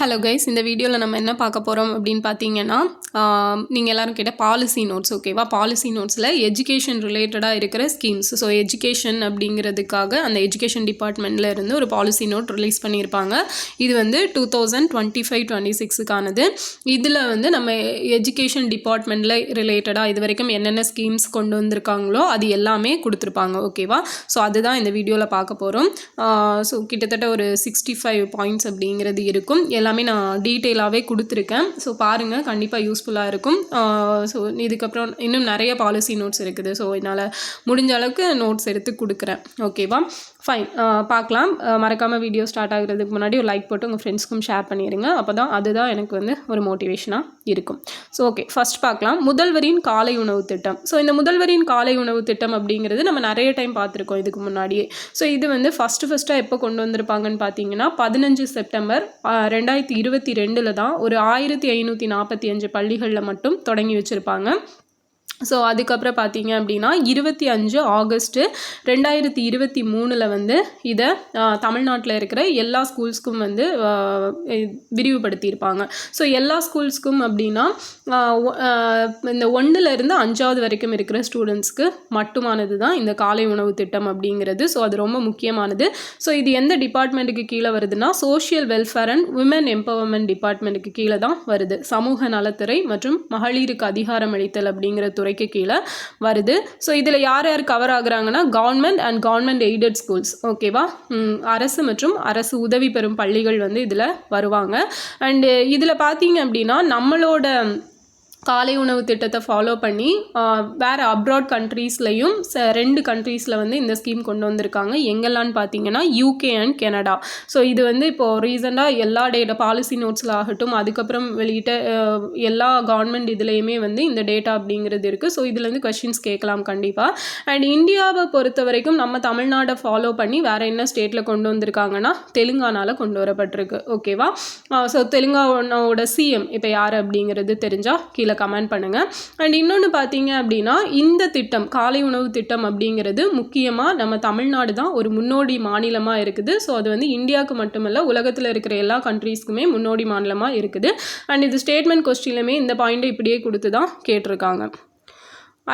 Hello guys இந்த வீடியோவில் நம்ம என்ன பார்க்க போகிறோம் அப்படின்னு பார்த்தீங்கன்னா நீங்கள் எல்லோரும் கேட்ட பாலிசி நோட்ஸ் ஓகேவா பாலிசி நோட்ஸில் எஜுகேஷன் ரிலேட்டடாக இருக்கிற ஸ்கீம்ஸ் ஸோ எஜுகேஷன் அப்படிங்கிறதுக்காக அந்த எஜுகேஷன் டிபார்ட்மெண்ட்டில் இருந்து ஒரு பாலிசி நோட் ரிலீஸ் பண்ணியிருப்பாங்க. இது வந்து two thousand twenty five twenty சிக்ஸுக்கானது இதில் வந்து நம்ம எஜுகேஷன் டிபார்ட்மெண்ட்டில் ரிலேட்டடாக இது வரைக்கும் என்னென்ன ஸ்கீம்ஸ் கொண்டு வந்திருக்காங்களோ அது எல்லாமே கொடுத்துருப்பாங்க ஓகேவா ஸோ அதுதான் இந்த வீடியோவில் பார்க்க போகிறோம் ஸோ கிட்டத்தட்ட ஒரு சிக்ஸ்டி ஃபைவ் பாயிண்ட்ஸ் அப்படிங்கிறது இருக்கும். எல்லாம் நான் டீட்டெயிலாகவே கொடுத்துருக்கேன். ஸோ பாருங்கள் கண்டிப்பாக யூஸ்ஃபுல்லாக இருக்கும். ஸோ இதுக்கப்புறம் இன்னும் நிறைய பாலிசி நோட்ஸ் இருக்குது. ஸோ என்னால் முடிஞ்ச அளவுக்கு நோட்ஸ் எடுத்து கொடுக்குறேன். ஓகேவா ஃபைன் பார்க்கலாம். மறக்காமல் வீடியோ ஸ்டார்ட் ஆகிறதுக்கு முன்னாடி ஒரு லைக் போட்டு உங்கள் ஃப்ரெண்ட்ஸ்க்கும் ஷேர் பண்ணிடுங்க அப்போ தான் அதுதான் எனக்கு வந்து ஒரு மோட்டிவேஷனாக இருக்கும். ஸோ ஓகே ஃபஸ்ட் பார்க்கலாம். முதல்வரின் காலை உணவு திட்டம். ஸோ இந்த முதல்வரின் காலை உணவு திட்டம் அப்படிங்கிறது நம்ம நிறைய டைம் பார்த்துருக்கோம் இதுக்கு முன்னாடியே. ஸோ இது வந்து ஃபஸ்ட்டு ஃபஸ்ட்டாக எப்போ கொண்டு வந்திருப்பாங்கன்னு பார்த்தீங்கன்னா பதினஞ்சு செப்டம்பர் ரெண்டாயிரத்தி இருபத்தி ரெண்டில் தான் ஒரு ஆயிரத்தி ஐநூற்றி நாற்பத்தி அஞ்சு பள்ளிகளில் மட்டும் தொடங்கி வச்சுருப்பாங்க. ஸோ அதுக்கப்புறம் பார்த்தீங்க அப்படின்னா இருபத்தி அஞ்சு ஆகஸ்ட்டு ரெண்டாயிரத்தி இருபத்தி மூணில் வந்து இதை தமிழ்நாட்டில் இருக்கிற எல்லா ஸ்கூல்ஸ்க்கும் வந்து விரிவுபடுத்தியிருப்பாங்க. ஸோ எல்லா ஸ்கூல்ஸ்க்கும் அப்படின்னா இந்த ஒன்றுலேருந்து அஞ்சாவது வரைக்கும் இருக்கிற ஸ்டூடெண்ட்ஸ்க்கு மட்டுமானது தான் இந்த காலை உணவு திட்டம் அப்படிங்கிறது. ஸோ அது ரொம்ப முக்கியமானது. ஸோ இது எந்த டிபார்ட்மெண்ட்டுக்கு கீழே வருதுன்னா social welfare and women empowerment டிபார்ட்மெண்ட்டுக்கு கீழே தான் வருது. சமூக நலத்துறை மற்றும் மகளிருக்கு அதிகாரம் அளித்தல் அப்படிங்கிற துறை ரூபாய்க்கு கீழே வருது. ஸோ இதில் யார் யார் cover ஆகுறாங்கன்னா government and government aided schools ஓகேவா அரசு மற்றும் அரசு உதவி பெறும் பள்ளிகள் வந்து இதில் வருவாங்க. அண்டு இதில் பார்த்தீங்க அப்படின்னா நம்மளோட காலை உணவு திட்டத்தை ஃபாலோ பண்ணி வேறு அப்ராட் கண்ட்ரீஸ்லையும் ச ரெண்டு கண்ட்ரீஸில் வந்து இந்த ஸ்கீம் கொண்டு வந்திருக்காங்க. எங்கெல்லாம்னு பார்த்தீங்கன்னா யூகே அண்ட் கெனடா ஸோ இது வந்து இப்போது ரீசெண்டாக எல்லா டேட்டா பாலிசி நோட்ஸில் ஆகட்டும் அதுக்கப்புறம் வெளியிட்ட எல்லா கவர்மெண்ட் இதுலேயுமே வந்து இந்த டேட்டா அப்படிங்கிறது இருக்குது ஸோ இதுலேருந்து கொஷின்ஸ் கேட்கலாம் கண்டிப்பாக அண்ட் இந்தியாவை பொறுத்த வரைக்கும் நம்ம தமிழ்நாடை ஃபாலோ பண்ணி வேறு என்ன ஸ்டேட்டில் கொண்டு வந்திருக்காங்கன்னா தெலுங்கானாவில் கொண்டு வரப்பட்டிருக்கு. ஓகேவா ஸோ தெலுங்கானாவோட சிஎம் இப்போ யார் அப்படிங்கிறது தெரிஞ்சால் கீழே கீழே கமெண்ட் பண்ணுங்கள் அண்ட் இன்னொன்று பார்த்தீங்க அப்படின்னா இந்த திட்டம் காலை உணவு திட்டம் அப்படிங்கிறது முக்கியமாக நம்ம தமிழ்நாடு தான் ஒரு முன்னோடி மாநிலமாக இருக்குது. ஸோ அது வந்து இந்தியாவுக்கு மட்டுமல்ல உலகத்தில் இருக்கிற எல்லா கண்ட்ரீஸ்க்குமே முன்னோடி மாநிலமாக இருக்குது. அண்ட் இது ஸ்டேட்மெண்ட் கொஸ்டின்லுமே இந்த பாயிண்ட்டை இப்படியே கொடுத்து தான் கேட்டிருக்காங்க.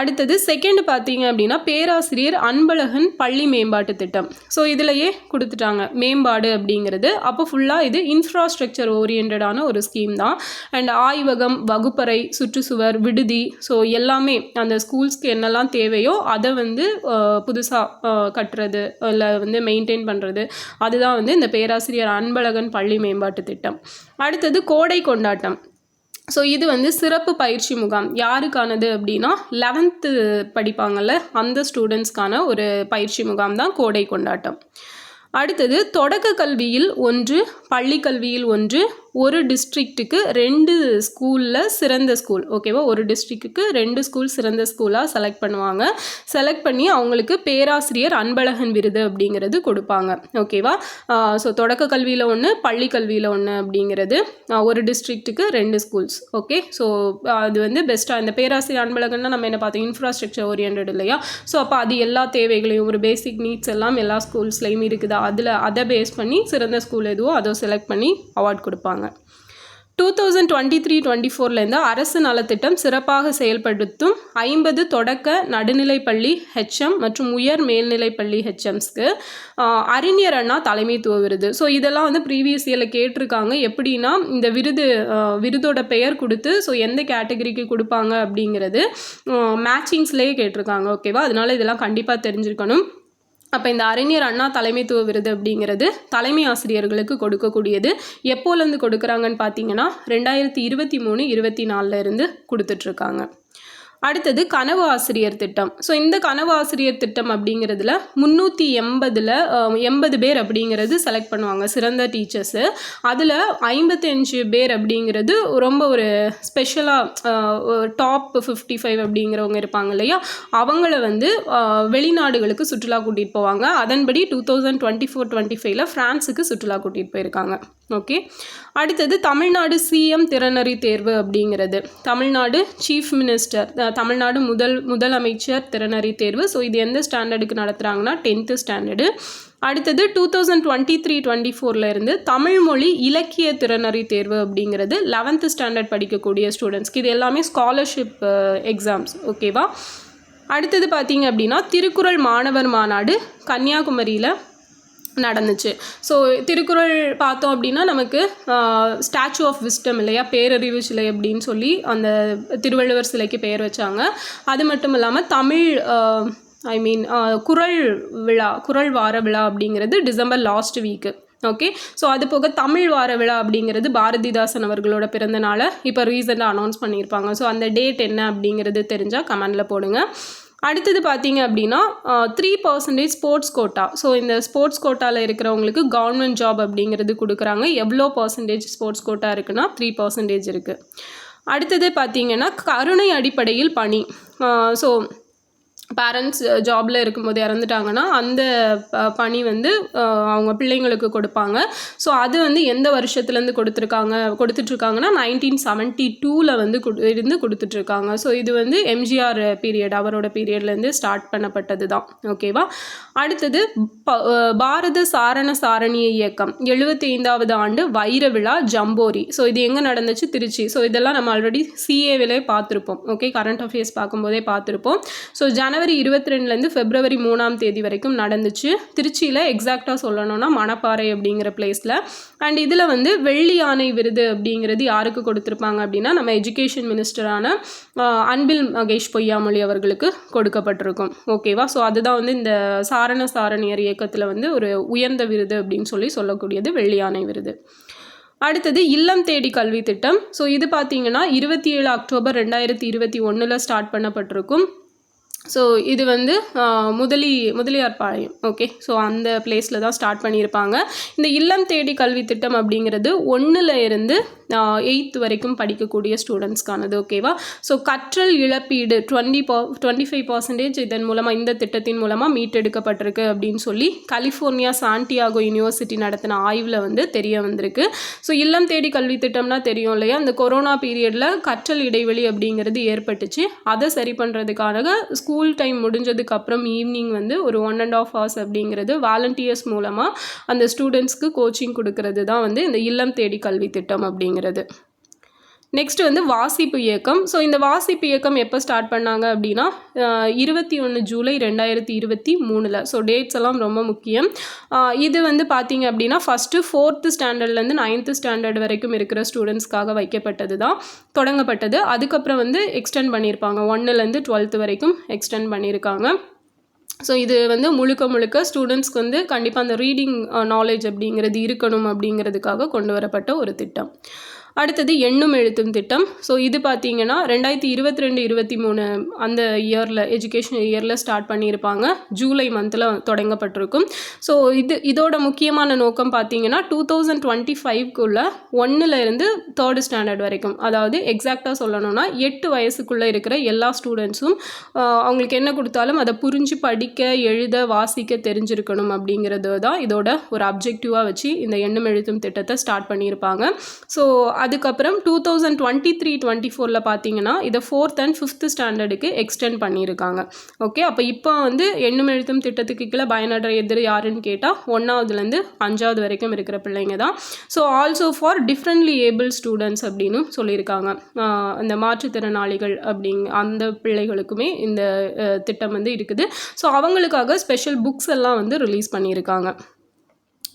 அடுத்தது செகண்ட் பார்த்தீங்க அப்படின்னா பேராசிரியர் அன்பழகன் பள்ளி மேம்பாட்டு திட்டம். ஸோ இதிலையே கொடுத்துட்டாங்க. மேம்பாடு அப்படிங்கிறது. அப்போ ஃபுல்லாக இது இன்ஃப்ராஸ்ட்ரக்சர் ஓரியன்டான ஒரு ஸ்கீம் தான். அண்ட் ஆய்வகம் வகுப்பறை சுற்றுச்சுவர் விடுதி ஸோ எல்லாமே அந்த ஸ்கூல்ஸ்க்கு என்னெல்லாம் தேவையோ அதை வந்து புதுசாக கட்டுறது இல்லை வந்து மெயின்டைன் பண்ணுறது அதுதான் வந்து இந்த பேராசிரியர் அன்பழகன் பள்ளி மேம்பாட்டு திட்டம். அடுத்தது கோடை கொண்டாட்டம். ஸோ இது வந்து சிறப்பு பயிற்சி முகாம். யாருக்கானது அப்படின்னா லெவன்த்து படிப்பாங்கள்ல அந்த ஸ்டூடெண்ட்ஸ்க்கான ஒரு பயிற்சி முகாம் தான் கோடை கொண்டாட்டம். அடுத்தது தொடக்க கல்வியில் ஒன்று பள்ளி கல்வியில் ஒன்று ஒரு டிஸ்ட்ரிக்ட்டுக்கு ரெண்டு ஸ்கூலில் சிறந்த ஸ்கூல் ஓகேவா ஒரு டிஸ்ட்ரிக்ட்டுக்கு ரெண்டு ஸ்கூல் சிறந்த ஸ்கூலாக செலக்ட் பண்ணுவாங்க. செலக்ட் பண்ணி அவங்களுக்கு பேராசிரியர் அன்பழகன் விருது அப்படிங்கிறது கொடுப்பாங்க. ஓகேவா ஸோ தொடக்க கல்வியில் ஒன்று பள்ளி கல்வியில் ஒன்று அப்படிங்கிறது. ஒரு டிஸ்ட்ரிக்ட்டுக்கு ரெண்டு ஸ்கூல்ஸ் ஓகே ஸோ அது வந்து பெஸ்ட்டாக இந்த பேராசிரியர் அன்பழகன்னா நம்ம என்ன பார்த்தோம்? இன்ஃப்ராஸ்ட்ரக்சர் ஓரியன்ட் இல்லையா? ஸோ அப்போ அது எல்லா தேவைகளையும் ஒரு பேசிக் நீட்ஸ் எல்லாம் எல்லா ஸ்கூல்ஸ்லையும் இருக்குது. அதில் அதை பேஸ் பண்ணி சிறந்த ஸ்கூல் எதுவோ அதை செலக்ட் பண்ணி அவார்ட் கொடுப்பாங்க. Two thousand twenty three twenty ஃபோர்லேருந்து அரசு நலத்திட்டம் சிறப்பாக செயல்படுத்தும் ஐம்பது தொடக்க நடுநிலைப்பள்ளி ஹெச்எம் மற்றும் உயர் மேல்நிலைப்பள்ளி ஹெச்எம்ஸ்க்கு அறிஞர் அண்ணா தலைமைத்துவ விருது ஸோ இதெல்லாம் வந்து ப்ரீவியஸ் இயரில் கேட்டிருக்காங்க. எப்படின்னா இந்த விருது விருதோட பெயர் கொடுத்து ஸோ எந்த கேட்டகரிக்கு கொடுப்பாங்க அப்படிங்கிறது மேட்சிங்ஸ்லேயே கேட்டிருக்காங்க. ஓகேவா அதனால இதெல்லாம் கண்டிப்பாக தெரிஞ்சிருக்கணும். அப்போ இந்த அறிஞர் அண்ணா தலைமைத்துவ விருது அப்படிங்கிறது தலைமை ஆசிரியர்களுக்கு கொடுக்கக்கூடியது. எப்போலேருந்து கொடுக்குறாங்கன்னு பார்த்தீங்கன்னா ரெண்டாயிரத்தி இருபத்தி மூணு இருபத்தி நாலில் இருந்து கொடுத்துட்ருக்காங்க அடுத்தது கனவு ஆசிரியர் திட்டம். ஸோ இந்த கனவு ஆசிரியர் திட்டம் அப்படிங்கிறதுல முந்நூற்றி எண்பதில் எண்பது பேர் அப்படிங்கிறது செலக்ட் பண்ணுவாங்க சிறந்த டீச்சர்ஸு அதில் ஐம்பத்தஞ்சு பேர் அப்படிங்கிறது ரொம்ப ஒரு ஸ்பெஷலாக டாப் ஃபிஃப்டி ஃபைவ் அப்படிங்கிறவங்க இருப்பாங்க இல்லையா? அவங்கள வந்து வெளிநாடுகளுக்கு சுற்றுலா கூட்டிகிட்டு போவாங்க. அதன்படி two thousand twenty four twenty ஃபைவ்ல ஃப்ரான்ஸுக்கு சுற்றுலா கூட்டிகிட்டு போயிருக்காங்க. ஓகே அடுத்தது தமிழ்நாடு சிஎம் திறனறி தேர்வு அப்படிங்கிறது. தமிழ்நாடு சீஃப் மினிஸ்டர் தமிழ்நாடு முதல் முதலமைச்சர் திறனறி தேர்வு. ஸோ இது எந்த ஸ்டாண்டர்டுக்கு நடத்துகிறாங்கன்னா டென்த்து ஸ்டாண்டர்டு அடுத்தது two thousand twenty three twenty ஃபோரில் இருந்து தமிழ்மொழி இலக்கிய திறனறி தேர்வு அப்படிங்கிறது லெவன்த்து ஸ்டாண்டர்ட் படிக்கக்கூடிய ஸ்டூடெண்ட்ஸ்க்கு இது எல்லாமே ஸ்காலர்ஷிப் எக்ஸாம்ஸ் ஓகேவா அடுத்தது பார்த்தீங்க அப்படின்னா திருக்குறள் மாணவர் மாநாடு கன்னியாகுமரியில் நடந்துச்சு. ஸோ திருக்குறள் பார்த்தோம் அப்படின்னா நமக்கு ஸ்டாச்சு ஆஃப் விஸ்டம் இல்லையா? பேரறிவு சிலை அப்படின்னு சொல்லி அந்த திருவள்ளுவர் சிலைக்கு பெயர் வச்சாங்க. அது மட்டும் இல்லாமல் தமிழ் ஐ மீன் குறள் விழா குறள் வார விழா அப்படிங்கிறது December last week okay so அது போக தமிழ் வார விழா அப்படிங்கிறது பாரதிதாசன் அவர்களோட பிறந்த நாளை இப்போ ரீசெண்டாக அனௌன்ஸ் பண்ணியிருப்பாங்க. ஸோ அந்த டேட் என்ன அப்படிங்கிறது தெரிஞ்சால் கமெண்டில் போடுங்க. அடுத்தது பார்த்தீங்க அப்படின்னா three percentage sports quota so இந்த ஸ்போர்ட்ஸ் கோட்டாவில் இருக்கிறவங்களுக்கு கவர்மெண்ட் ஜாப் அப்படிங்கிறது கொடுக்குறாங்க. எவ்வளோ பர்சன்டேஜ் ஸ்போர்ட்ஸ் கோட்டா இருக்குன்னா த்ரீ பர்சன்டேஜ் இருக்குது அடுத்தது பார்த்தீங்கன்னா கருணை அடிப்படையில் பணி. ஸோ பேரண்ட்ஸ் ஜாபில் uh, இருக்கும்போது இறந்துட்டாங்கன்னா அந்த ப- பணி வந்து அவங்க பிள்ளைங்களுக்கு கொடுப்பாங்க. ஸோ அது வந்து எந்த வருஷத்துலேருந்து கொடுத்துருக்காங்க கொடுத்துட்ருக்காங்கன்னா நைன்டீன் செவன்ட்டி டூவில் வந்து கொடு இருந்து கொடுத்துட்ருக்காங்க. ஸோ இது வந்து எம்ஜிஆர் பீரியட் அவரோட பீரியட்லேருந்து ஸ்டார்ட் பண்ணப்பட்டது தான் ஓகேவா அடுத்தது ப- பாரத சாரண சாரணிய இயக்கம். எழுபத்தி ஐந்தாவது ஆண்டு வைர விழா ஜம்போரி. ஸோ இது எங்கே நடந்துச்சு? திருச்சி. ஸோ இதெல்லாம் நம்ம ஆல்ரெடி சிஏவிலே பார்த்துருப்போம். ஓகே கரண்ட் அஃபேர்ஸ் பார்க்கும்போதே பார்த்துருப்போம். ஸோ ஜனவரி இருபத்தி ரெண்டுலேருந்து ஃபெப்ரவரி மூணாம் தேதி வரைக்கும் நடந்துச்சு. திருச்சியில் எக்ஸாக்டாக சொல்லணும்னா மணப்பாறை அப்படிங்கிற பிளேஸில் அண்ட் இதில் வந்து வெள்ளி யானை விருது அப்படிங்கிறது யாருக்கு கொடுத்துருப்பாங்க அப்படின்னா நம்ம எஜுகேஷன் மினிஸ்டரான அன்பில் மகேஷ் பொய்யாமொழி அவர்களுக்கு கொடுக்கப்பட்டிருக்கும். ஓகேவா ஸோ அதுதான் வந்து இந்த சாரண சாரணியர் இயக்கத்தில் வந்து ஒரு உயர்ந்த விருது அப்படின்னு சொல்லி சொல்லக்கூடியது வெள்ளி யானை விருது. அடுத்தது இல்லம் தேடி கல்வி திட்டம் ஸோ இது பார்த்தீங்கன்னா இருபத்தி ஏழு அக்டோபர் ரெண்டாயிரத்தி இருபத்தி ஒன்றில் ஸ்டார்ட் பண்ணப்பட்டிருக்கும். ஸோ இது வந்து முதலி முதலியார் பாளையம். ஓகே ஸோ அந்த பிளேஸில் தான் ஸ்டார்ட் பண்ணியிருப்பாங்க. இந்த இல்லம் தேடி கல்வி திட்டம் அப்படிங்கிறது ஒன்றில் இருந்து எயித் வரைக்கும் படிக்கக்கூடிய ஸ்டூடெண்ட்ஸ்க்கானது ஓகேவா ஸோ கற்றல் இழப்பீடு டுவெண்ட்டி பா டுவெண்ட்டி ஃபைவ் பர்சன்டேஜ் இதன் மூலமாக இந்த திட்டத்தின் மூலமாக மீட்டெடுக்கப்பட்டிருக்கு அப்படின்னு சொல்லி கலிஃபோர்னியா சாண்டியாகோ யூனிவர்சிட்டி நடத்தின ஆய்வில் வந்து தெரிய வந்திருக்கு. ஸோ இல்லம் தேடி கல்வி திட்டம்னா தெரியும் இல்லையா? இந்த கொரோனா பீரியடில் கற்றல் இடைவெளி அப்படிங்கிறது ஏற்பட்டுச்சு. அதை சரி பண்ணுறதுக்காக ஸ்கூல் ஸ்கூல் டைம் முடிஞ்சதுக்கு அப்புறம் ஈவினிங் வந்து ஒரு ஒன் அண்ட் ஆஃப் ஹவர்ஸ் அப்படிங்கிறது வாலண்டியர்ஸ் மூலமாக அந்த ஸ்டூடெண்ட்ஸ்க்கு கோச்சிங் கொடுக்கறது தான் வந்து இந்த இல்லம் தேடி கல்வி திட்டம் அப்படிங்கிறது. நெக்ஸ்ட் வந்து வாசிப்பு இயக்கம். ஸோ இந்த வாசிப்பு இயக்கம் எப்போ ஸ்டார்ட் பண்ணாங்க அப்படின்னா இருபத்தி ஒன்று ஜூலை ரெண்டாயிரத்தி இருபத்தி மூணில். ஸோ டேட்ஸ் எல்லாம் ரொம்ப முக்கியம். இது வந்து பார்த்தீங்க அப்படின்னா ஃபஸ்ட்டு ஃபோர்த்து ஸ்டாண்டர்ட்லேருந்து நைன்த்து ஸ்டாண்டர்ட் வரைக்கும் இருக்கிற ஸ்டூடெண்ட்ஸ்க்காக வைக்கப்பட்டது தான் தொடங்கப்பட்டது. அதுக்கப்புறம் வந்து எக்ஸ்டெண்ட் பண்ணியிருப்பாங்க. ஒன்னுலேருந்து டுவெல்த்து வரைக்கும் எக்ஸ்டெண்ட் பண்ணியிருக்காங்க. ஸோ இது வந்து முழுக்க முழுக்க ஸ்டூடெண்ட்ஸ்க்கு வந்து கண்டிப்பாக அந்த ரீடிங் நாலேஜ் அப்படிங்கிறது இருக்கணும் அப்படிங்கிறதுக்காக கொண்டு வரப்பட்ட ஒரு திட்டம். அடுத்தது எண்ணும் எழுத்தும் திட்டம். ஸோ இது பார்த்தீங்கன்னா ரெண்டாயிரத்தி இருபத்தி ரெண்டு இருபத்தி மூணு அந்த இயரில் எஜுகேஷன் இயரில் ஸ்டார்ட் பண்ணியிருப்பாங்க. ஜூலை மந்தில் தொடங்கப்பட்டிருக்கும். ஸோ இது இதோட முக்கியமான நோக்கம் பார்த்தீங்கன்னா டூ தௌசண்ட் டுவெண்ட்டி ஃபைவ்க்குள்ளே ஒன்றுலேருந்து தேர்டு ஸ்டாண்டர்ட் வரைக்கும் அதாவது எக்ஸாக்டாக சொல்லணும்னா எட்டு வயசுக்குள்ளே இருக்கிற எல்லா ஸ்டூடெண்ட்ஸும் அவங்களுக்கு என்ன கொடுத்தாலும் அதை புரிஞ்சு படிக்க எழுத வாசிக்க தெரிஞ்சிருக்கணும் அப்படிங்கிறது தான் இதோட ஒரு அப்ஜெக்டிவாக வச்சு இந்த எண்ணும் எழுத்தும் திட்டத்தை ஸ்டார்ட் பண்ணியிருப்பாங்க. ஸோ அதுக்கப்புறம் two thousand twenty three twenty ஃபோரில் பார்த்தீங்கன்னா இதை ஃபோர்த் அண்ட் ஃபிஃப்த் ஸ்டாண்டர்டுக்கு எக்ஸ்டெண்ட் பண்ணியிருக்காங்க. ஓகே அப்போ இப்போ வந்து எண்ணும் எழுத்தும் திட்டத்துக்கு கீழே பயனடைற எதிர் யாருன்னு கேட்டால் ஒன்றாவதுலேருந்து அஞ்சாவது வரைக்கும் இருக்கிற பிள்ளைங்க தான். So also for differently abled students அப்படின்னு சொல்லியிருக்காங்க. இந்த அந்த மாற்றுத்திறனாளிகள் அப்படிங்க அந்த பிள்ளைகளுக்குமே இந்த திட்டம் வந்து இருக்குது. ஸோ அவங்களுக்காக ஸ்பெஷல் புக்ஸ் எல்லாம் வந்து ரிலீஸ் பண்ணியிருக்காங்க.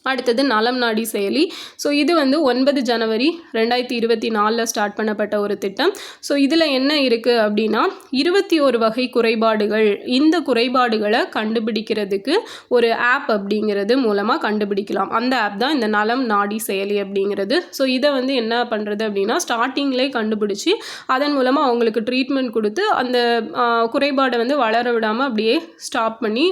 அடுத்தது நலம் நாடி செயலி. ஸோ இது வந்து ஒன்பது ஜனவரி ரெண்டாயிரத்தி இருபத்தி நாலில் ஸ்டார்ட் பண்ணப்பட்ட ஒரு திட்டம். ஸோ இதில் என்ன இருக்குது அப்படின்னா இருபத்தி ஒரு வகை குறைபாடுகள். இந்த குறைபாடுகளை கண்டுபிடிக்கிறதுக்கு ஒரு ஆப் அப்படிங்கிறது மூலமாக கண்டுபிடிக்கலாம். அந்த ஆப் தான் இந்த நலம் நாடி செயலி அப்படிங்கிறது. ஸோ இதை வந்து என்ன பண்ணுறது அப்படின்னா ஸ்டார்டிங்லே கண்டுபிடிச்சி அதன் மூலமாக அவங்களுக்கு ட்ரீட்மெண்ட் கொடுத்து அந்த குறைபாடை வந்து வளர விடாமல் அப்படியே ஸ்டாப் பண்ணி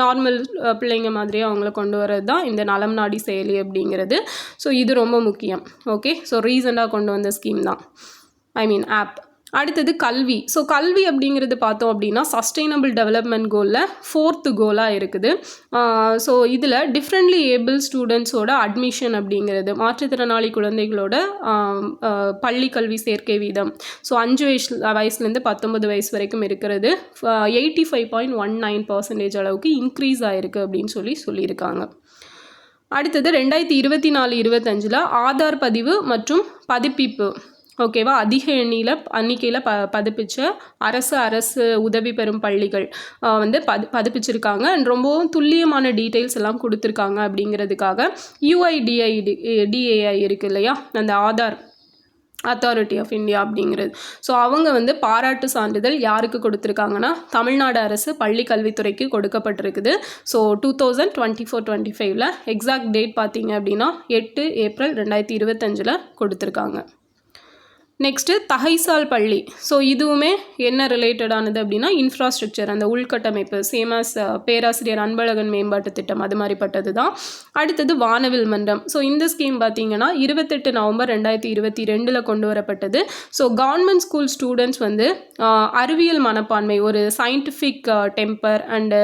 நார்மல் பிள்ளைங்க மாதிரியே அவங்கள கொண்டு வரது தான் இந்த நலம் நாடி செயலி அப்படிங்கிறது. ஸோ இது ரொம்ப முக்கியம். ஓகே ஸோ ரீசெண்டாக கொண்டு வந்த ஸ்கீம் தான். ஐ மீன் ஆப் அடுத்தது கல்வி. ஸோ கல்வி அப்படிங்கிறது பார்த்தோம் அப்படின்னா சஸ்டைனபிள் டெவலப்மெண்ட் கோலில் ஃபோர்த்து கோலாக இருக்குது. ஸோ இதில் டிஃப்ரெண்ட்லி ஏபிள் ஸ்டூடெண்ட்ஸோட அட்மிஷன் அப்படிங்கிறது மாற்றுத்திறனாளி குழந்தைகளோட பள்ளி கல்வி சேர்க்கை வீதம். ஸோ அஞ்சு வயசு வயசுலேருந்து பத்தொன்பது வயசு வரைக்கும் இருக்கிறது. Eighty five point one nine percentage அளவுக்கு இன்க்ரீஸ் ஆகிருக்கு அப்படின்னு சொல்லி சொல்லியிருக்காங்க. அடுத்தது ரெண்டாயிரத்தி இருபத்தி நாலு இருபத்தஞ்சில் ஆதார் பதிவு மற்றும் பதிப்பிப்பு. ஓகேவா? அதிக எண்ணியில் அன்னிக்கையில் ப பதிப்பிச்ச அரசு அரசு உதவி பெறும் பள்ளிகள் வந்து பதி பதிப்பிச்சிருக்காங்க. அண்ட் ரொம்பவும் துல்லியமான டீட்டெயில்ஸ் எல்லாம் கொடுத்துருக்காங்க அப்படிங்கிறதுக்காக யூஐடிஐடி டிஏஐ இருக்கு இல்லையா? அந்த ஆதார் அத்தாரிட்டி ஆஃப் இந்தியா அப்படிங்கிறது. ஸோ அவங்க வந்து பாராட்டு சான்றிதழ் யாருக்கு கொடுத்துருக்காங்கன்னா தமிழ்நாடு அரசு பள்ளி கல்வித்துறைக்கு கொடுக்கப்பட்டிருக்குது. So two thousand twenty four twenty ஃபைவ்ல எக்ஸாக்ட் டேட் பார்த்தீங்க அப்படின்னா எட்டு ஏப்ரல் ரெண்டாயிரத்தி இருபத்தஞ்சில் கொடுத்துருக்காங்க. நெக்ஸ்ட்டு தகைசால் பள்ளி ஸோ இதுவுமே என்ன ரிலேட்டடானது அப்படின்னா இன்ஃப்ராஸ்ட்ரக்சர் அந்த உள்கட்டமைப்பு சேமாஸ் uh, பேராசிரியர் அன்பழகன் மேம்பாட்டு திட்டம் அது மாதிரிப்பட்டது தான் அடுத்தது வானவில் மன்றம். ஸோ இந்த ஸ்கீம் பார்த்தீங்கன்னா இருபத்தெட்டு நவம்பர் ரெண்டாயிரத்தி இருபத்தி ரெண்டில் கொண்டு வரப்பட்டது ஸோ கவர்மெண்ட் ஸ்கூல் ஸ்டூடெண்ட்ஸ் வந்து uh, அறிவியல் மனப்பான்மை ஒரு சயின்டிஃபிக் டெம்பர் அண்டு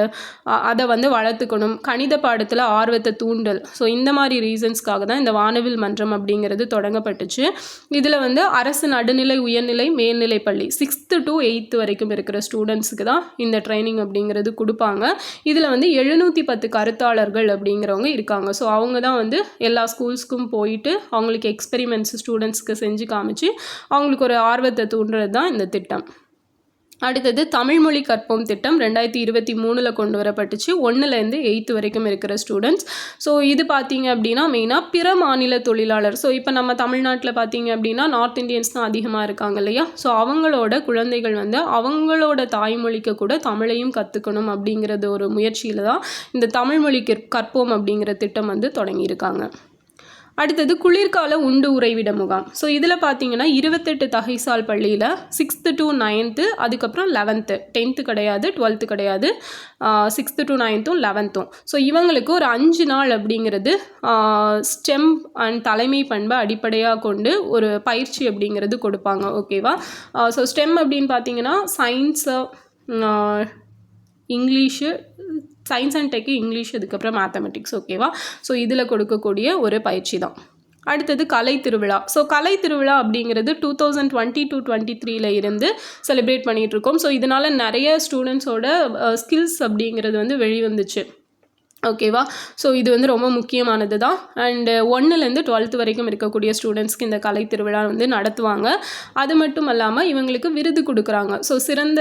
அதை வந்து வளர்த்துக்கணும். கணித பாடத்தில் ஆர்வத்தை தூண்டல். ஸோ இந்த மாதிரி ரீசன்ஸ்க்காக தான் இந்த வானவில் மன்றம் அப்படிங்கிறது தொடங்கப்பட்டுச்சு. இதில் வந்து அரசு நடுநிலை உயர்நிலை மேல்நிலை பள்ளி. சிக்ஸ்த்து டு எயித்து வரைக்கும் இருக்கிற ஸ்டூடெண்ட்ஸுக்கு தான் இந்த ட்ரைனிங் அப்படிங்கிறது கொடுப்பாங்க. இதில் வந்து எழுநூற்றி பத்து கருத்தாளர்கள் அப்படிங்கிறவங்க இருக்காங்க. ஸோ அவங்க தான் வந்து எல்லா ஸ்கூல்ஸ்க்கும் போயிட்டு அவங்களுக்கு எக்ஸ்பெரிமெண்ட்ஸ் ஸ்டூடெண்ட்ஸ்க்கு செஞ்சு காமிச்சு அவங்களுக்கு ஒரு ஆர்வத்தை தூண்டுறது தான் இந்த திட்டம். அடுத்தது தமிழ்மொழி கற்போம் திட்டம் ரெண்டாயிரத்தி இருபத்தி மூணில் கொண்டு வரப்பட்டுச்சு. ஒன்றுலேருந்து எயித்து வரைக்கும் இருக்கிற ஸ்டூடெண்ட்ஸ் ஸோ இது பார்த்தீங்க அப்படின்னா மெயினாக பிற மாநில தொழிலாளர். ஸோ இப்போ நம்ம தமிழ்நாட்டில் பார்த்தீங்க அப்படின்னா நார்த் இந்தியன்ஸ் தான் அதிகமாக இருக்காங்க இல்லையா? ஸோ அவங்களோட குழந்தைகள் வந்து அவங்களோட தாய்மொழிக்கு கூட தமிழையும் கற்றுக்கணும் அப்படிங்கிறது ஒரு முயற்சியில் தான் இந்த தமிழ்மொழி கற்- கற்போம் அப்படிங்கிற திட்டம் வந்து தொடங்கியிருக்காங்க. அடுத்தது குளிர்கால உண்டு உறைவிட முகாம். ஸோ இதில் பார்த்தீங்கன்னா இருபத்தெட்டு தகைசால் பள்ளியில் சிக்ஸ்த்து டு நைன்த்து அதுக்கப்புறம் லெவன்த்து டென்த்து கிடையாது டுவெல்த்து கிடையாது. சிக்ஸ்த்து டு நைன்த்தும் லெவன்த்தும் ஸோ இவங்களுக்கு ஒரு அஞ்சு நாள் அப்படிங்கிறது ஸ்டெம் அண்ட் தலைமை பண்பை அடிப்படையாக கொண்டு ஒரு பயிற்சி அப்படிங்கிறது கொடுப்பாங்க. ஓகேவா ஸோ ஸ்டெம் அப்படின்னு பார்த்தீங்கன்னா science English science and tech English அதுக்கப்புறம் மேத்தமெட்டிக்ஸ் ஓகேவா ஸோ இதில் கொடுக்கக்கூடிய ஒரு பயிற்சி தான். அடுத்தது கலை திருவிழா. ஸோ கலை திருவிழா அப்படிங்கிறது two thousand twenty two twenty த்ரீல இருந்து செலிப்ரேட் பண்ணிகிட்ருக்கோம் ஸோ இதனால் நிறைய ஸ்டூடெண்ட்ஸோட ஸ்கில்ஸ் அப்படிங்கிறது வந்து வெளிவந்துச்சு. ஓகேவா ஸோ இது வந்து ரொம்ப முக்கியமானது தான். அண்டு ஒன்றுலேருந்து டுவெல்த்து வரைக்கும் இருக்கக்கூடிய ஸ்டூடெண்ட்ஸ்க்கு இந்த கலை திருவிழா வந்து நடத்துவாங்க. அது மட்டும் இல்லாமல் இவங்களுக்கு விருது கொடுக்குறாங்க. ஸோ சிறந்த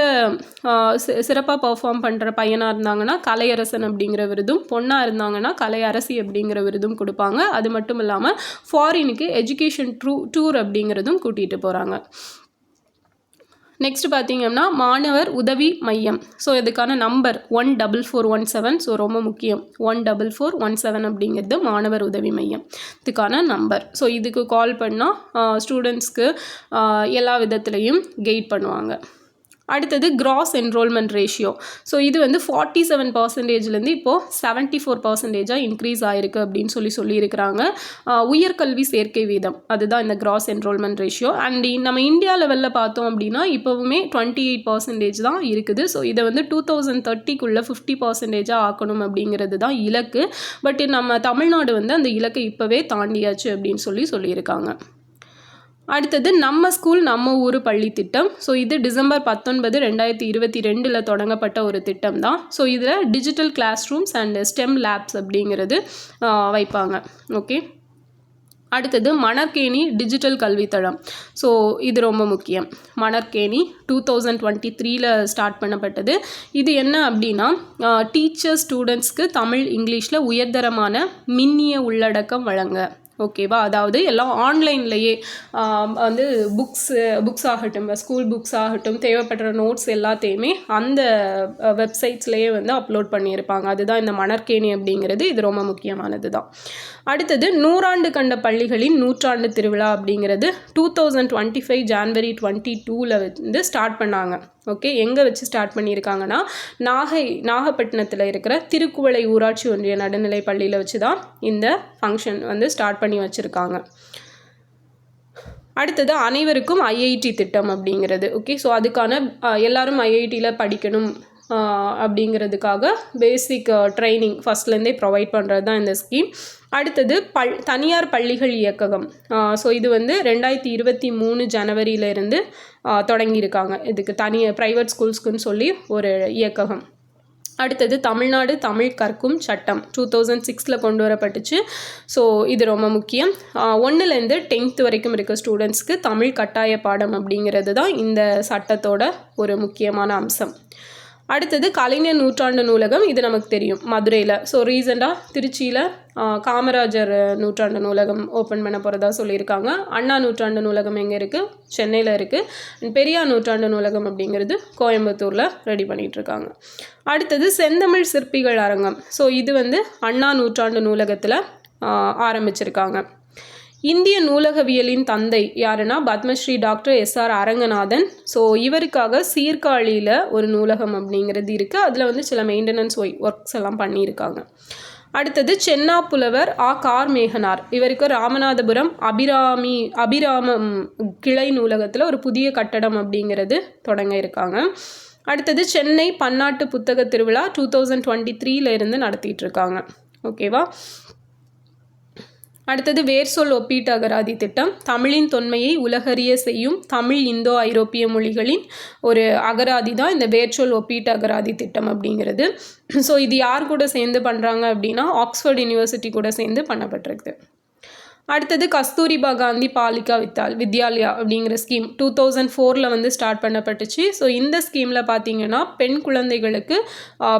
சிறப்பாக பர்ஃபார்ம் பண்ணுற பையனாக இருந்தாங்கன்னா கலையரசன் அப்படிங்கிற விருதும் பொண்ணாக இருந்தாங்கன்னா கலை அரசி அப்படிங்கிற விருதும் கொடுப்பாங்க. அது மட்டும் இல்லாமல் ஃபாரினுக்கு எஜுகேஷன் ட்ரூ டூர் அப்படிங்கிறதும் கூட்டிகிட்டு போகிறாங்க நெக்ஸ்ட் பார்த்தீங்கன்னா மாணவர் உதவி மையம். ஸோ இதுக்கான number one double four one seven so ரொம்ப முக்கியம். One double four one seven அப்படிங்கிறது மாணவர் உதவி மையம். இதுக்கான நம்பர் ஸோ இதுக்கு கால் பண்ணால் ஸ்டூடெண்ட்ஸ்க்கு எல்லா விதத்துலேயும் கைட் பண்ணுவாங்க. அடுத்தது கிராஸ் என்ரோல்மெண்ட் ரேஷியோ ஸோ இது வந்து ஃபார்ட்டி செவன் பர்சன்டேஜ்லேருந்து இப்போது செவன்ட்டி ஃபோர் பர்சன்டேஜாக இன்க்ரீஸ் ஆயிருக்கு அப்படின்னு சொல்லி சொல்லியிருக்கிறாங்க. உயர்கல்வி சேர்க்கை வீதம். அதுதான் இந்த கிராஸ் என்ரோல்மெண்ட் ரேஷியோ அண்ட் நம்ம இந்தியா லெவலில் பார்த்தோம் அப்படின்னா இப்போவுமே டுவெண்ட்டி எயிட் பர்சன்டேஜ் தான் இருக்குது. ஸோ இதை வந்து டூ தௌசண்ட் தேர்ட்டிக்குள்ளே ஃபிஃப்டி பர்சன்டேஜாக ஆக்கணும் அப்படிங்கிறது தான் இலக்கு. பட் நம்ம தமிழ்நாடு வந்து அந்த இலக்கை இப்போவே தாண்டியாச்சு அப்படின்னு சொல்லி சொல்லியிருக்காங்க. அடுத்தது நம்ம ஸ்கூல் நம்ம ஊர் பள்ளி திட்டம். ஸோ இது டிசம்பர் பத்தொன்பது ரெண்டாயிரத்தி இருபத்தி ரெண்டில் தொடங்கப்பட்ட ஒரு திட்டம் தான். ஸோ இதில் digital class rooms and STEM labs அப்படிங்கிறது வைப்பாங்க. ஓகே அடுத்தது மணற்கேணி டிஜிட்டல் கல்வித்தளம். ஸோ இது ரொம்ப முக்கியம். மணற்கேணி டூ தௌசண்ட் டுவெண்ட்டி த்ரீல ஸ்டார்ட் பண்ணப்பட்டது. இது என்ன அப்படின்னா டீச்சர் ஸ்டூடெண்ட்ஸ்க்கு தமிழ் இங்கிலீஷில் உயர்தரமான மின்னிய உள்ளடக்கம் வழங்க. ஓகேவா? அதாவது எல்லாம் ஆன்லைன்லேயே வந்து புக்ஸு புக்ஸ் ஆகட்டும் ஸ்கூல் புக்ஸ் ஆகட்டும் தேவைப்படுற நோட்ஸ் எல்லாத்தையுமே அந்த வெப்சைட்ஸ்லேயே வந்து அப்லோட் பண்ணியிருப்பாங்க. அதுதான் இந்த மணற்கேணி அப்படிங்கிறது. இது ரொம்ப முக்கியமானது தான் அடுத்தது நூறாண்டு கண்ட பள்ளிகளின் நூற்றாண்டு திருவிழா அப்படிங்கிறது two thousand twenty five January twenty டூவில் வந்து ஸ்டார்ட் பண்ணாங்க. ஓகே எங்கே வச்சு ஸ்டார்ட் பண்ணியிருக்காங்கன்னா நாகை நாகப்பட்டினத்தில் இருக்கிற திருக்குவளை ஊராட்சி ஒன்றிய நடுநிலை பள்ளியில் வச்சு தான் இந்த ஃபங்க்ஷன் வந்து ஸ்டார்ட் பண்ணி வச்சுருக்காங்க. அடுத்தது அனைவருக்கும் ஐஐடி திட்டம் அப்படிங்கிறது. ஓகே ஸோ அதுக்கான எல்லாரும் ஐஐடியில் படிக்கணும். அப்படிங்கிறதுக்காக பேசிக் ட்ரைனிங் ஃபஸ்ட்லேருந்தே ப்ரொவைட் பண்ணுறது தான் இந்த ஸ்கீம் அடுத்தது பல் தனியார் பள்ளிகள் இயக்ககம். ஸோ இது வந்து ரெண்டாயிரத்தி இருபத்தி மூணு ஜனவரியிலேருந்து தொடங்கியிருக்காங்க. இதுக்கு தனி ப்ரைவேட் ஸ்கூல்ஸ்க்குன்னு சொல்லி ஒரு இயக்ககம். அடுத்தது தமிழ்நாடு தமிழ் கற்கும் சட்டம் டூ தௌசண்ட் சிக்ஸில் கொண்டு வரப்பட்டுச்சு. ஸோ இது ரொம்ப முக்கியம். ஒன்றுலேருந்து டென்த் வரைக்கும் இருக்க ஸ்டூடெண்ட்ஸ்க்கு தமிழ் கட்டாய பாடம் அப்படிங்கிறது தான் இந்த சட்டத்தோட ஒரு முக்கியமான அம்சம். அடுத்தது கலைஞர் நூற்றாண்டு நூலகம் இது நமக்கு தெரியும். மதுரையில். ஸோ ரீசெண்டாக திருச்சியில் காமராஜர் நூற்றாண்டு நூலகம் ஓப்பன் பண்ண போகிறதா சொல்லியிருக்காங்க. அண்ணா நூற்றாண்டு நூலகம் எங்கே இருக்குது சென்னையில் இருக்குது பெரியார் நூற்றாண்டு நூலகம் அப்படிங்கிறது கோயம்புத்தூரில் ரெடி பண்ணிகிட்ருக்காங்க அடுத்தது செந்தமிழ் சிற்பிகள் அரங்கம். ஸோ இது வந்து அண்ணா நூற்றாண்டு நூலகத்தில் ஆரம்பிச்சிருக்காங்க. இந்திய நூலகவியலின் தந்தை யாருன்னா Padma Shri doctor SR Aranganathan. So இவருக்காக சீர்காழியில் ஒரு நூலகம் அப்படிங்கிறது இருக்குது அதில் வந்து சில மெயின்டெனன்ஸ் ஒர்க்ஸ் எல்லாம் பண்ணியிருக்காங்க. அடுத்தது சென்னா புலவர் ஆ. கார் மேகனார் இவருக்கு ராமநாதபுரம் அபிராமி அபிராமம் கிளை நூலகத்தில் ஒரு புதிய கட்டடம் அப்படிங்கிறது தொடங்க இருக்காங்க. அடுத்தது சென்னை பன்னாட்டு புத்தக திருவிழா டூ தௌசண்ட் டுவெண்ட்டி த்ரீல இருந்து நடத்திட்டு இருக்காங்க. ஓகேவா அடுத்தது வேர்சொல் ஒப்பீட்டு அகராதி திட்டம். தமிழின் தொன்மையை உலகறிய செய்யும் தமிழ் இந்தோ ஐரோப்பிய மொழிகளின் ஒரு அகராதி தான் இந்த வேர்ச்சொல் ஒப்பீட்டு அகராதி திட்டம் அப்படிங்கிறது. ஸோ இது யார் கூட சேர்ந்து பண்ணுறாங்க அப்படின்னா ஆக்ஸ்ஃபோர்ட் யூனிவர்சிட்டி கூட சேர்ந்து பண்ணப்பட்டிருக்குது அடுத்தது கஸ்தூரிபா காந்தி பாலிகா வித்தால் வித்யாலயா அப்படிங்கிற ஸ்கீம் டூ தௌசண்ட் ஃபோரில் வந்து ஸ்டார்ட் பண்ணப்பட்டுச்சு. ஸோ இந்த ஸ்கீமில் பார்த்தீங்கன்னா பெண் குழந்தைகளுக்கு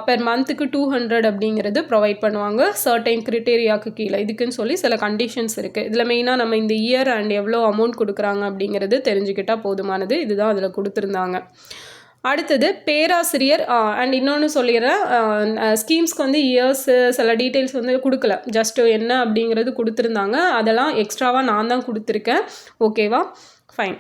பெர் மந்த்துக்கு டூ ஹண்ட்ரட் அப்படிங்கிறது ப்ரொவைட் பண்ணுவாங்க. சர்டைன் கிரிட்டேரியாவுக்கு கீழே. இதுக்குன்னு சொல்லி சில கண்டிஷன்ஸ் இருக்குது இதில் மெயினாக நம்ம இந்த இயர் அண்ட் எவ்வளோ அமௌண்ட் கொடுக்குறாங்க அப்படிங்கிறது தெரிஞ்சுக்கிட்டால் போதுமானது. இதுதான் அதில் கொடுத்துருந்தாங்க. அடுத்தது பேராசிரியர் அண்ட் இன்னொன்று சொல்லிடுறேன். ஸ்கீம்ஸ்க்கு வந்து இயர்ஸு சில டீட்டெயில்ஸ் வந்து கொடுக்கல. ஜஸ்ட் என்ன அப்படிங்கிறது கொடுத்துருந்தாங்க. அதெல்லாம் எக்ஸ்ட்ராவாக நான் தான் கொடுத்துருக்கேன். ஓகேவா ஃபைன்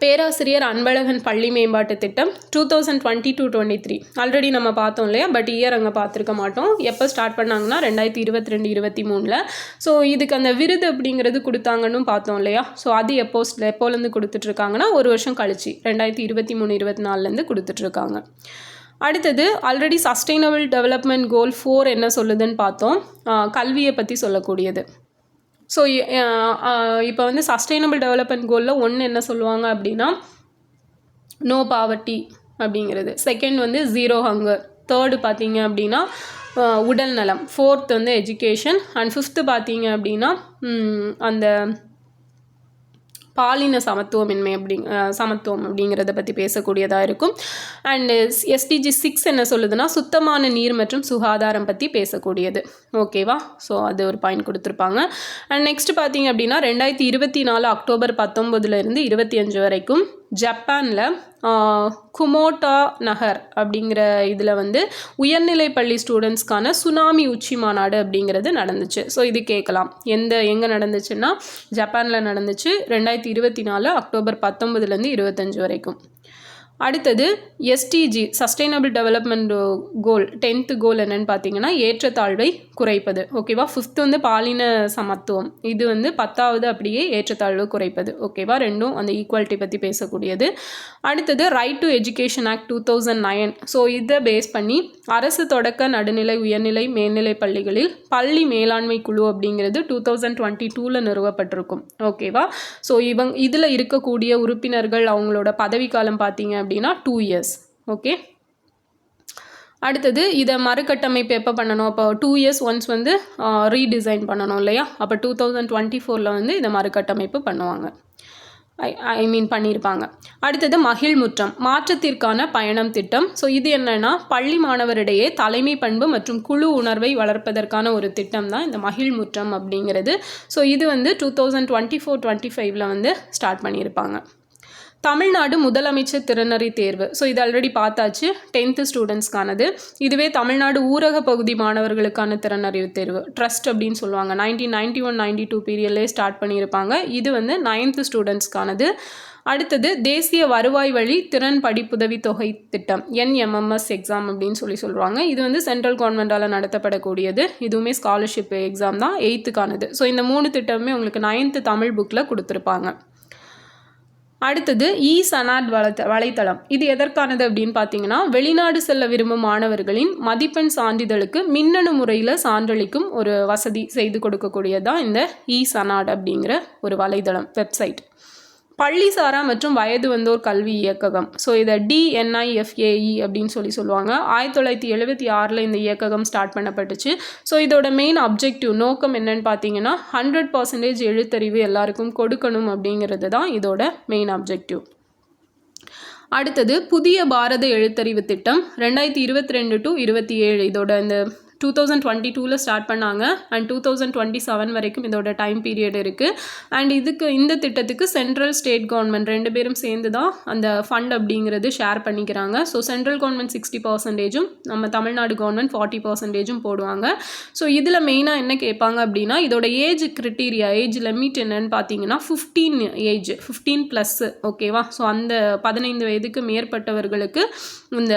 பேராசிரியர் அன்பழகன் பள்ளி மேம்பாட்டு திட்டம் two thousand twenty two twenty three already நம்ம பார்த்தோம் இல்லையா? பட் இயர் அங்கே பார்த்துருக்க மாட்டோம். எப்போ ஸ்டார்ட் பண்ணாங்கன்னா ரெண்டாயிரத்தி இருபத்தி ரெண்டு இருபத்தி மூணில். ஸோ இதுக்கு அந்த விருது அப்படிங்கிறது கொடுத்தாங்கன்னு பார்த்தோம் இல்லையா? ஸோ அது எப்போ எப்போலேருந்து கொடுத்துட்ருக்காங்கன்னா ஒரு வருஷம் கழிச்சு. ரெண்டாயிரத்தி இருபத்தி மூணு இருபத்தி நாலுலேருந்து கொடுத்துட்ருக்காங்க. அடுத்தது already sustainable development goal four என்ன சொல்லுதுன்னு பார்த்தோம். கல்வியை பற்றி சொல்லக்கூடியது. ஸோ uh, uh, இப்போ வந்து சஸ்டைனபிள் டெவலப்மெண்ட் கோலில் ஒன்று என்ன சொல்லுவாங்க அப்படின்னா நோ பாவர்ட்டி அப்படிங்கிறது. செகண்ட் வந்து ஜீரோ ஹங்கர் தேர்டு பார்த்தீங்க அப்படின்னா uh, உடல் நலம். ஃபோர்த் வந்து எஜுகேஷன் அண்ட் ஃபிஃப்த்து பார்த்தீங்க அப்படின்னா அந்த பாலின சமத்துவமின்மை அப்படி சமத்துவம் அப்படிங்கிறத பற்றி பேசக்கூடியதாக இருக்கும். அண்டு எஸ்டிஜி சிக்ஸ் என்ன சொல்லுதுன்னா சுத்தமான நீர் மற்றும் சுகாதாரம் பற்றி பேசக்கூடியது. ஓகேவா ஸோ அது ஒரு பாயிண்ட் கொடுத்துருப்பாங்க. அண்ட் நெக்ஸ்ட் பார்த்தீங்க அப்படின்னா ரெண்டாயிரத்தி இருபத்தி நாலு அக்டோபர் பத்தொம்பதுலேருந்து இருபத்தி அஞ்சு வரைக்கும் ஜப்பானில் குமோட்டா நகர் அப்படிங்கிற இதில் வந்து உயர்நிலை பள்ளி ஸ்டூடெண்ட்ஸ்க்கான சுனாமி உச்சி மாநாடு அப்படிங்கிறது நடந்துச்சு. ஸோ இது கேட்கலாம். எந்த எங்கே நடந்துச்சுன்னா ஜப்பானில் நடந்துச்சு ரெண்டாயிரத்தி இருபத்தி நாலு அக்டோபர் பத்தொம்பதுலேருந்து இருபத்தஞ்சு வரைக்கும். அடுத்தது SDG sustainable development goal tenth goal என்னன்னு பார்த்தீங்கன்னா ஏற்றத்தாழ்வை குறைப்பது. ஓகேவா ஃபிஃப்த் வந்து பாலின சமத்துவம். இது வந்து பத்தாவது அப்படியே ஏற்றத்தாழ்வு குறைப்பது. ஓகேவா ரெண்டும் அந்த ஈக்குவாலிட்டி பற்றி பேசக்கூடியது. அடுத்தது right to education act two thousand nine so இதை பேஸ் பண்ணி அரசு தொடக்க நடுநிலை உயர்நிலை மேல்நிலை பள்ளிகளில் பள்ளி மேலாண்மை குழு அப்படிங்கிறது டூ தௌசண்ட் டுவெண்ட்டி டூவில் நிறுவப்பட்டிருக்கும். ஓகேவா ஸோ இவங்க இதில் இருக்கக்கூடிய உறுப்பினர்கள் அவங்களோட பதவிக்காலம் பார்த்தீங்க அப்படின்னா டூ இயர்ஸ் ஓகே அடுத்தது இதை மறுகட்டமைப்பு எப்போ பண்ணணும்? அப்போ டூ இயர்ஸ் ஒன்ஸ் வந்து ரீடிசைன் பண்ணணும் இல்லையா? அப்போ டூ தௌசண்ட் டுவெண்ட்டி ஃபோரில் வந்து இதை மறுகட்டமைப்பு பண்ணுவாங்க. ஐ ஐ மீன் பண்ணியிருப்பாங்க. அடுத்தது மகிழ் முற்றம் மாற்றத்திற்கான பயணம் திட்டம். ஸோ இது என்னென்னா பள்ளி மாணவரிடையே தலைமை பண்பு மற்றும் குழு உணர்வை வளர்ப்பதற்கான ஒரு திட்டம் தான் இந்த மகிழ் முற்றம் அப்படிங்கிறது. ஸோ இது வந்து two thousand twenty four twenty ஃபைவ்ல வந்து ஸ்டார்ட் பண்ணியிருப்பாங்க. தமிழ்நாடு முதலமைச்சர் திறனறி தேர்வு. ஸோ இது ஆல்ரெடி பார்த்தாச்சு. டென்த்து ஸ்டூடெண்ட்ஸ்க்கானது இதுவே தமிழ்நாடு ஊரக பகுதி மாணவர்களுக்கான திறனறிவு தேர்வு. ட்ரஸ்ட் அப்படின்னு சொல்லுவாங்க. Nineteen ninety one ninety two பீரியட்லேயே start பண்ணியிருப்பாங்க. இது வந்து நைன்த்து ஸ்டூடெண்ட்ஸ்க்கானது அடுத்தது தேசிய வருவாய் வழி திறன் படிப்புதவி தொகை திட்டம். என்எம்எம்எஸ் எக்ஸாம் அப்படின்னு சொல்லி சொல்லுவாங்க. இது வந்து சென்ட்ரல் கவர்மெண்டால் நடத்தப்படக்கூடியது. இதுவுமே ஸ்காலர்ஷிப் எக்ஸாம் தான். எயித்துக்கானது ஸோ இந்த மூணு திட்டமுமே உங்களுக்கு நைன்த்து தமிழ் புக்கில் கொடுத்துருப்பாங்க. அடுத்தது இ சனாட் வலைத்த வலைத்தளம். இது எதற்கானது அப்படின்னு பார்த்தீங்கன்னா வெளிநாடு செல்ல விரும்பும் மாணவர்களின் மதிப்பெண் சான்றிதழுக்கு மின்னணு முறையில் சான்றளிக்கும் ஒரு வசதி செய்து கொடுக்கக்கூடியதான் இந்த இ சனாட் அப்படிங்கிற ஒரு வலைதளம் வெப்சைட். பள்ளிசாரா மற்றும் வயது வந்தோர் கல்வி இயக்ககம். ஸோ இதை டிஎன்ஐஎஃப்ஏஇ அப்படின்னு சொல்லி சொல்லுவாங்க. ஆயிரத்தி தொள்ளாயிரத்தி எழுபத்தி ஆறில் இந்த இயக்ககம் ஸ்டார்ட் பண்ணப்பட்டுச்சு. ஸோ இதோட மெயின் அப்ஜெக்டிவ் நோக்கம் என்னன்னு பார்த்தீங்கன்னா ஹண்ட்ரட் பர்சன்டேஜ் எழுத்தறிவு எல்லாருக்கும் கொடுக்கணும் அப்படிங்கிறது தான் இதோட மெயின் அப்ஜெக்டிவ் அடுத்தது புதிய பாரத எழுத்தறிவு திட்டம் ரெண்டாயிரத்தி இருபத்தி ரெண்டு டு இருபத்தி ஏழு. இதோட இந்த டூ தௌசண்ட் டுவெண்ட்டி டூவில் ஸ்டார்ட் பண்ணாங்க. And two thousand twenty seven வரைக்கும் இதோட டைம் பீரியட் இருக்குது அண்ட் இதுக்கு இந்த திட்டத்துக்கு சென்ட்ரல் ஸ்டேட் கவர்மெண்ட் ரெண்டு பேரும் சேர்ந்து தான் அந்த ஃபண்ட் அப்படிங்கிறது ஷேர் பண்ணிக்கிறாங்க. ஸோ சென்ட்ரல் கவர்மெண்ட் சிக்ஸ்டி பர்சன்டேஜும் நம்ம தமிழ்நாடு கவர்மெண்ட் ஃபார்ட்டி பர்சன்டேஜும் போடுவாங்க. ஸோ இதில் மெயினாக என்ன கேட்பாங்க அப்படின்னா இதோட ஏஜ் கிரிட்டீரியா ஏஜ் லிமிட் என்னன்னு பார்த்தீங்கன்னா ஃபிஃப்டீன் ஏஜ் ஃபிஃப்டீன் ப்ளஸ்ஸு ஓகேவா ஸோ அந்த பதினைந்து வயதுக்கு மேற்பட்டவர்களுக்கு இந்த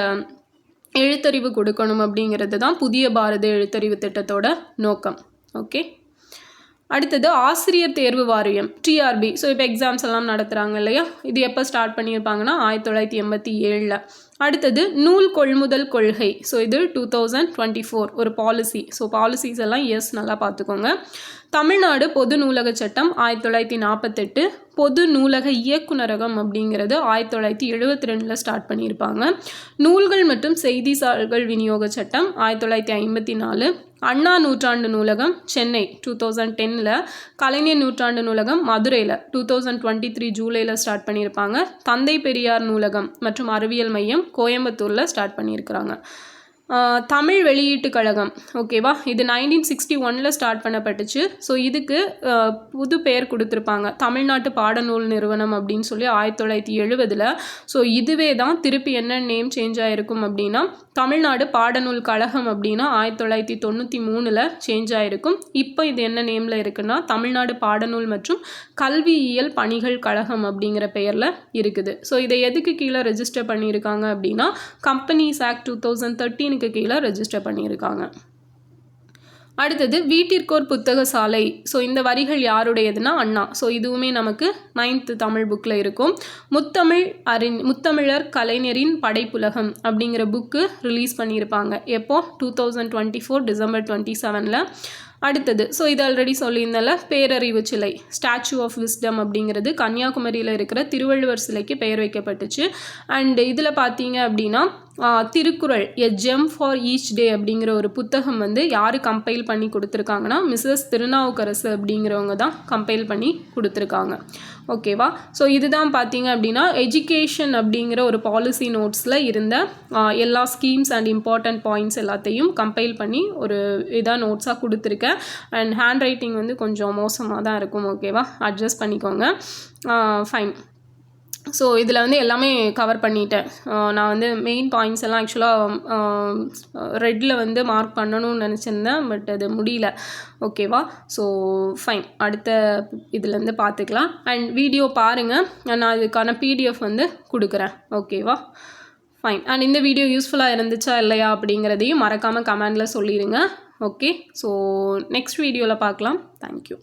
எழுத்தறிவு கொடுக்கணும் அப்படிங்கிறது தான் புதிய பாரத எழுத்தறிவு திட்டத்தோட நோக்கம். ஓகே அடுத்தது ஆசிரியர் தேர்வு வாரியம் டிஆர்பி ஸோ இப்போ எக்ஸாம்ஸ் எல்லாம் நடத்துகிறாங்க இல்லையா? இது எப்போ ஸ்டார்ட் பண்ணியிருப்பாங்கன்னா ஆயிரத்தி தொள்ளாயிரத்தி எண்பத்தி ஏழில். அடுத்தது நூல் கொள்முதல் கொள்கை. ஸோ இது டூ தௌசண்ட் டுவெண்ட்டி ஃபோர் ஒரு பாலிசி ஸோ பாலிசிஸ் எல்லாம் எஸ் நல்லா பார்த்துக்கோங்க. தமிழ்நாடு பொது நூலக சட்டம் ஆயிரத்தி தொள்ளாயிரத்தி நாற்பத்தெட்டு பொது நூலக இயக்குநரகம் அப்படிங்கிறது ஆயிரத்தி தொள்ளாயிரத்தி எழுபத்தி ரெண்டில் ஸ்டார்ட் பண்ணியிருப்பாங்க. நூல்கள் மற்றும் செய்தித்தாள்கள் விநியோக சட்டம் ஆயிரத்தி தொள்ளாயிரத்தி ஐம்பத்தி நாலு. அண்ணா நூற்றாண்டு நூலகம் சென்னை டூ தௌசண்ட் டென்னில் கலைஞர் நூற்றாண்டு நூலகம் மதுரையில் டூ தௌசண்ட் டுவெண்ட்டி த்ரீ ஜூலையில் ஸ்டார்ட் பண்ணியிருப்பாங்க. தந்தை பெரியார் நூலகம் மற்றும் அறிவியல் மையம் கோயம்புத்தூரில் ஸ்டார்ட் பண்ணியிருக்கிறாங்க. தமிழ் வெளியீட்டு கழகம். ஓகேவா இது நைன்டீன் சிக்ஸ்டி ஒனில் ஸ்டார்ட் பண்ணப்பட்டுச்சு. ஸோ இதுக்கு புது பெயர் கொடுத்துருப்பாங்க. தமிழ்நாட்டு பாடநூல் நிறுவனம் அப்படின்னு சொல்லி ஆயிரத்தி தொள்ளாயிரத்தி எழுபதில் ஸோ இதுவே தான் திருப்பி என்ன நேம் சேஞ்ச் ஆகிருக்கும் அப்படின்னா தமிழ்நாடு பாடநூல் கழகம் அப்படின்னா ஆயிரத்தி தொள்ளாயிரத்தி தொண்ணூற்றி மூணில் சேஞ்ச் ஆகிருக்கும் இப்போ இது என்ன நேமில் இருக்குன்னா தமிழ்நாடு பாடநூல் மற்றும் கல்வியியல் பணிகள் கழகம் அப்படிங்கிற பெயரில் இருக்குது. ஸோ இதை எதுக்கு கீழே ரெஜிஸ்டர் பண்ணியிருக்காங்க அப்படின்னா companies act two thousand thirteen தேர்ட்டீனுக்கு கீழே ரெஜிஸ்டர் பண்ணியிருக்காங்க. அடுத்தது வீட்டிற்கோர் புத்தக சாலை. ஸோ இந்த வரிகள் யாருடையதுன்னா அண்ணா. ஸோ இதுவுமே நமக்கு நைன்த்து தமிழ் புக்கில் இருக்கும். முத்தமிழ் அறிஞ் முத்தமிழர் கலைஞரின் படைப்புலகம் அப்படிங்கிற புக்கு ரிலீஸ் பண்ணியிருப்பாங்க. எப்போ? Two thousand twenty four December twenty செவனில் அடுத்தது ஸோ இது ஆல்ரெடி சொல்லியிருந்தால பேரறிவு சிலை. ஸ்டாச்சு ஆஃப் விஸ்டம் அப்படிங்கிறது கன்னியாகுமரியில் இருக்கிற திருவள்ளுவர் சிலைக்கு பெயர் வைக்கப்பட்டுச்சு. அண்ட் இதில் பார்த்தீங்க அப்படின்னா Thirukkural a gem for each day அப்படிங்கிற ஒரு புத்தகம் வந்து யார் கம்பைல் பண்ணி கொடுத்துருக்காங்கன்னா மிஸ்ஸஸ் திருநாவுக்கரசு அப்படிங்கிறவங்க தான் கம்பைல் பண்ணி கொடுத்துருக்காங்க. ஓகேவா ஸோ இதுதான் பார்த்தீங்க அப்படின்னா எஜுகேஷன் அப்படிங்கிற ஒரு பாலிசி நோட்ஸில் இருந்த எல்லா ஸ்கீம்ஸ் அண்ட் இம்பார்ட்டண்ட் பாயிண்ட்ஸ் எல்லாத்தையும் கம்பைல் பண்ணி ஒரு இதாக நோட்ஸாக கொடுத்துருக்கேன். அண்ட் ஹேண்ட் ரைட்டிங் வந்து கொஞ்சம் மோசமாக தான் இருக்கும். ஓகேவா அட்ஜஸ்ட் பண்ணிக்கோங்க. ஃபைன் ஸோ இதில் வந்து எல்லாமே கவர் பண்ணிட்டேன். நான் வந்து மெயின் பாயிண்ட்ஸ் எல்லாம் ஆக்சுவலாக ரெட்டில் வந்து மார்க் பண்ணணும்னு நினச்சிருந்தேன் பட் அது முடியல. ஓகேவா ஸோ ஃபைன் அடுத்த இதுலேருந்து பார்த்துக்கலாம் அண்ட் வீடியோ பாருங்கள் நான் அதுக்கான பிடிஎஃப் வந்து கொடுக்குறேன். ஓகேவா ஃபைன் அண்ட் இந்த வீடியோ யூஸ்ஃபுல்லாக இருந்துச்சா இல்லையா அப்படிங்கிறதையும் மறக்காமல் கமெண்டில் சொல்லிடுங்க ஓகே ஸோ நெக்ஸ்ட் வீடியோவில் பார்க்கலாம் தேங்க்யூ